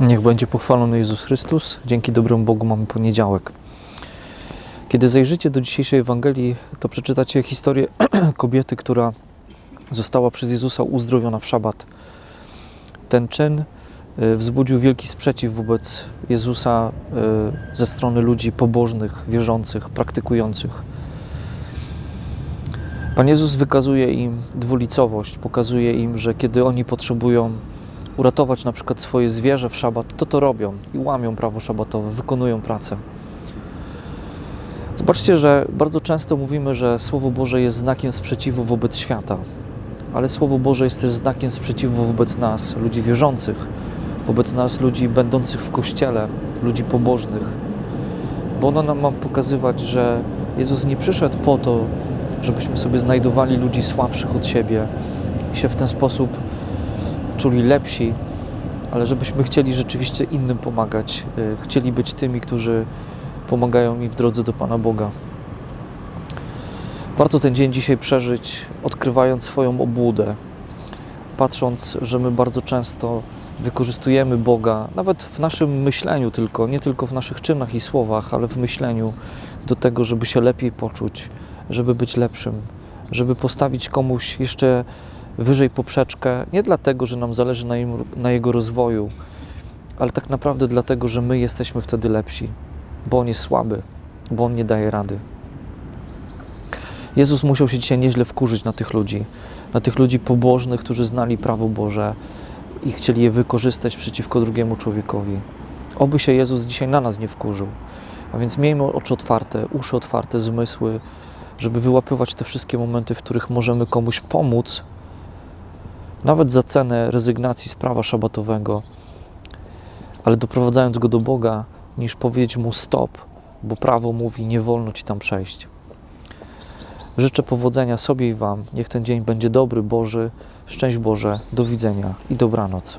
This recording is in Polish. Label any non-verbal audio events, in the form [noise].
Niech będzie pochwalony Jezus Chrystus. Dzięki dobremu Bogu mamy poniedziałek. Kiedy zajrzycie do dzisiejszej Ewangelii, to przeczytacie historię [clears throat] kobiety, która została przez Jezusa uzdrowiona w szabat. Ten czyn y, wzbudził wielki sprzeciw wobec Jezusa y, ze strony ludzi pobożnych, wierzących, praktykujących. Pan Jezus wykazuje im dwulicowość, pokazuje im, że kiedy oni potrzebują uratować na przykład swoje zwierzę w szabat, to to robią i łamią prawo szabatowe, wykonują pracę. Zobaczcie, że bardzo często mówimy, że Słowo Boże jest znakiem sprzeciwu wobec świata, ale Słowo Boże jest też znakiem sprzeciwu wobec nas, ludzi wierzących, wobec nas, ludzi będących w kościele, ludzi pobożnych, bo ono nam ma pokazywać, że Jezus nie przyszedł po to, żebyśmy sobie znajdowali ludzi słabszych od siebie i się w ten sposób czuli lepsi, ale żebyśmy chcieli rzeczywiście innym pomagać, y, chcieli być tymi, którzy pomagają mi w drodze do Pana Boga. Warto ten dzień dzisiaj przeżyć, odkrywając swoją obłudę, patrząc, że my bardzo często wykorzystujemy Boga, nawet w naszym myśleniu tylko, nie tylko w naszych czynach i słowach, ale w myśleniu do tego, żeby się lepiej poczuć, żeby być lepszym, żeby postawić komuś jeszcze wyżej poprzeczkę, nie dlatego, że nam zależy na, im, na jego rozwoju, ale tak naprawdę dlatego, że my jesteśmy wtedy lepsi, bo on jest słaby, bo on nie daje rady. Jezus musiał się dzisiaj nieźle wkurzyć na tych ludzi, na tych ludzi pobożnych, którzy znali prawo Boże i chcieli je wykorzystać przeciwko drugiemu człowiekowi. Oby się Jezus dzisiaj na nas nie wkurzył. A więc miejmy oczy otwarte, uszy otwarte, zmysły, żeby wyłapywać te wszystkie momenty, w których możemy komuś pomóc, nawet za cenę rezygnacji z prawa szabatowego, ale doprowadzając go do Boga, niż powiedzieć mu stop, bo prawo mówi, nie wolno ci tam przejść. Życzę powodzenia sobie i Wam. Niech ten dzień będzie dobry, Boży. Szczęść Boże. Do widzenia i dobranoc.